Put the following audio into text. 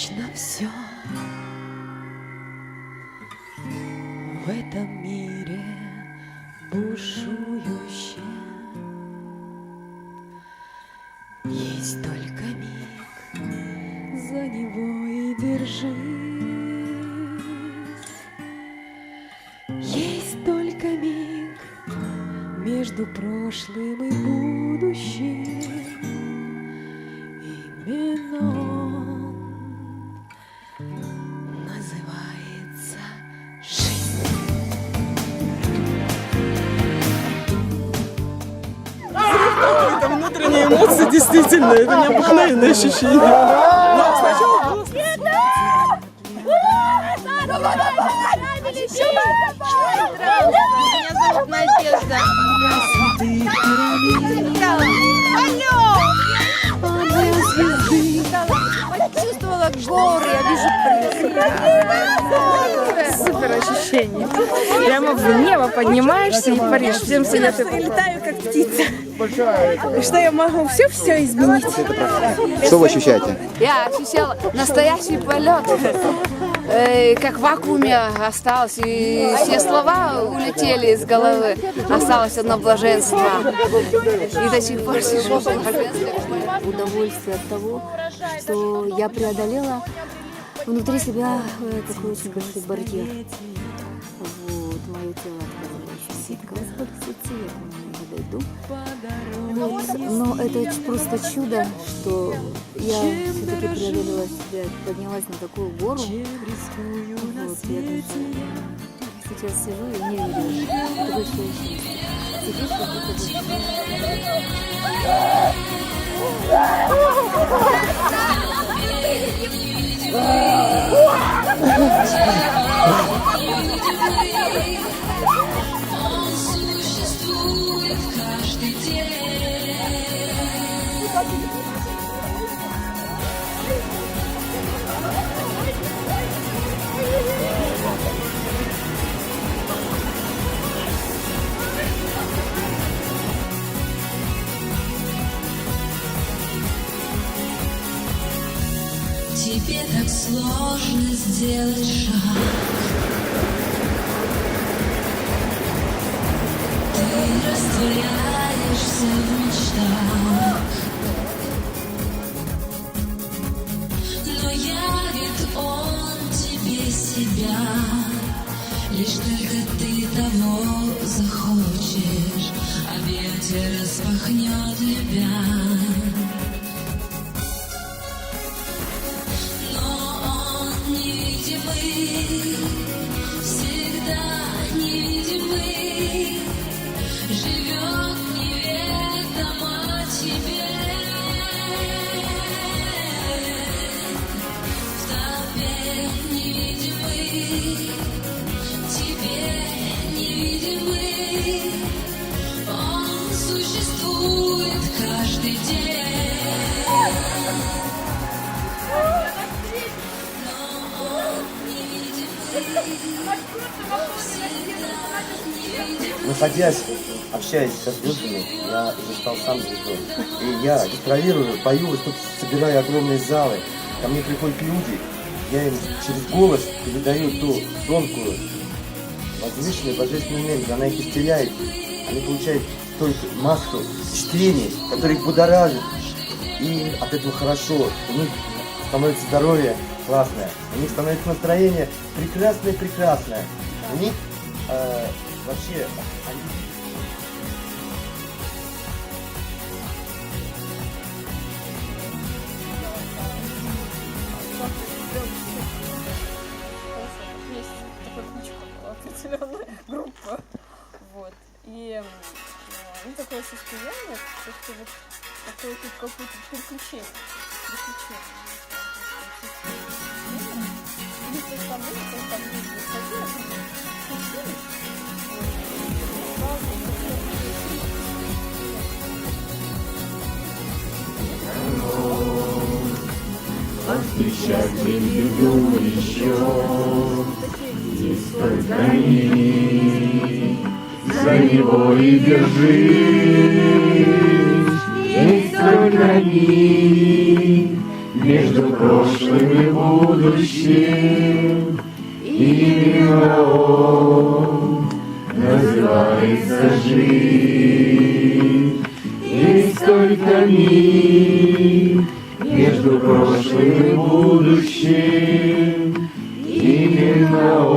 вечно все в этом мире бушующее. Есть только миг, за него и держись. Есть только миг между прошлым и будущим. Эмоции, действительно, это необыкновенное ощущение. Но сначала было Меня зовут Надежда. Почувствовала горы, я вижу Супер ощущение. Прямо в небо поднимаешься и паришь. Всем советую. летаю как птица. Что я могу все-все изменить. Что вы ощущаете? Я ощущала настоящий полет. Э, Как в вакууме осталось, и все слова улетели из головы. Осталось одно блаженство. И до сих пор сижу в блаженстве. удовольствие от того, что я преодолела внутри себя э, такой очень большой барьер. Вот, мое тело отказывается от я дойду. Вот, но это просто чудо, что я все-таки преодолела себя, поднялась на такую гору. Вот, я даже сейчас сижу и не верю. Большое счастье. Теперь как это Тебе так сложно сделать шаг. Ты растворяешься в мечтах. Но явит он тебе себя, Лишь только ты того захочешь, Объятия распахнет любя. Находясь, общаясь со звездами, я уже стал сам звездой. И я гастролирую, пою, тут собираю огромные залы. Ко мне приходят люди, я им через голос передаю ту тонкую, возвышенную божественную энергию. Она их исцеляет. Они получают столько массу впечатлений, которые их будоражат. И от этого хорошо. У них становится здоровье классное. У них становится настроение прекрасное-прекрасное. У них э, вообще они Есть такой ключик определенная группа. Вот. И ну, такое состояние, что вот какое-то какое-то переключение. Переключение. Или то есть там были, то есть там люди Встречатель иду еще, миг, за него и держись, есть только миг, между прошлым и будущим. Именно он называется жизнь. Есть только миг между прошлым и будущим. Именно